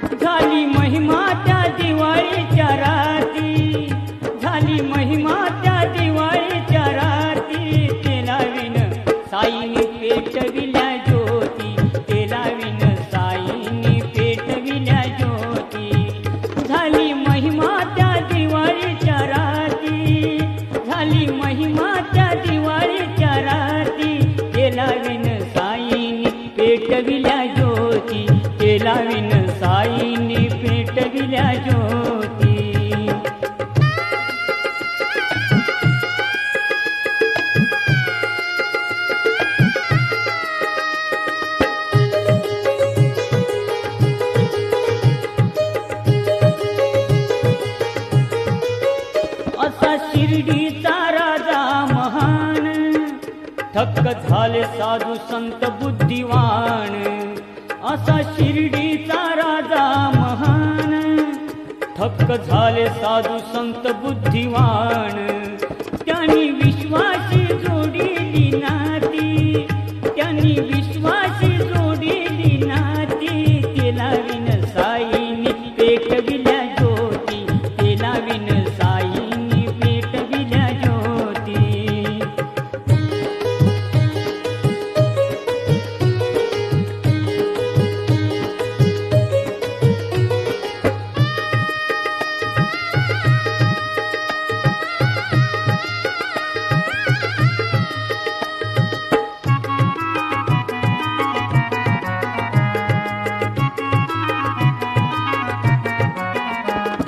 झाली महिमा त्या दिवाळीच्या राती. झाली महिमा त्या दिवाळीच्या राती. तेला विन साईने पेटविल्या ज्योती. तेला विन साईने पेटविल्या ज्योती. झाली महिमा त्या दिवाळीच्या राती. झाली महिमा त्या दिवाळीच्या राती. तेला विन साईने पेटविल्या ज्योती. तेला विन पेटविल्या ज्योती. असा शिर्डीचा राजा महान. थक्क झाले साधू संत बुद्धिवान. असा शिर्डीचा झाले साधू संत बुद्धिवान. त्यांनी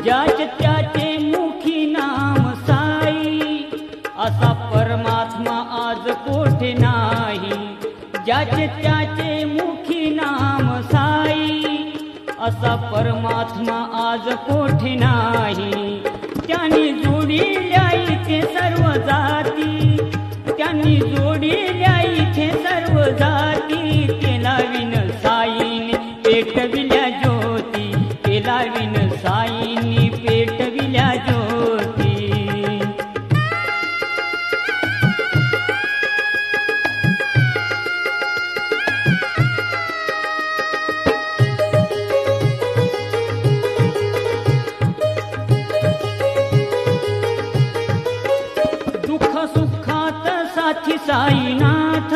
ज्याच त्याचे मुखी नाम साई असा परमात्मा आज कोठे नाही. ज्याच त्याचे मुखी नाम साई असा परमात्मा आज कोठे नाही. त्यांनी जोडिल्या इथे सर्व जाती त्यांनी जोडिल्या इथे सर्व जाती केला विन साईने एकविल्या साईनाथ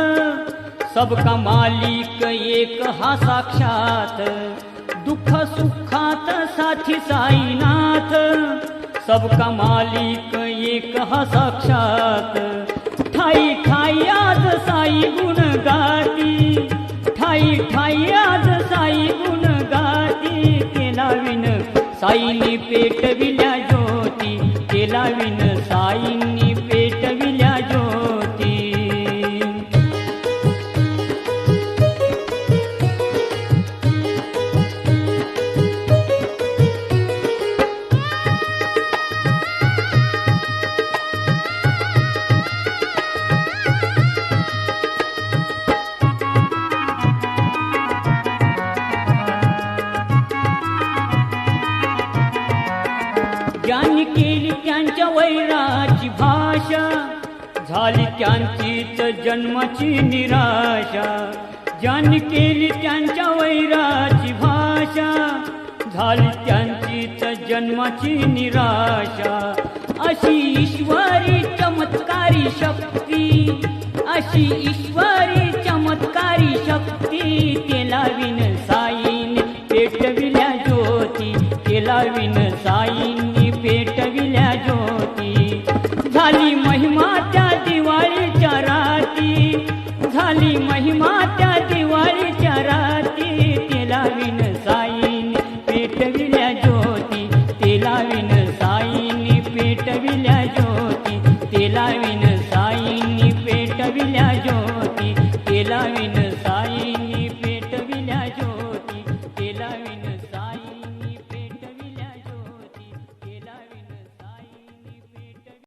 सबका मालिक एक हा साक्षात. दुःख सुखात साथी साईनाथ सबका मालिक एक हा साक्षात. ठाई ठाई आज साई गुण गाती ठाई ठाई आज साई गुण गाती. केला विन साईनी पेटविल्या ज्योती केला विन ज्यांनी केली त्यांच्या वैराची भाषा. झाली त्यांचीच जन्माची निराशा. ज्यांनी केली त्यांच्या वैराची भाषा. झाली त्यांचीच जन्माची निराशा. अशी ईश्वरी चमत्कारी शक्ती. अशी ईश्वरी चमत्कारी शक्ती. केला विन साईन पेटविल्या ज्योती केला विन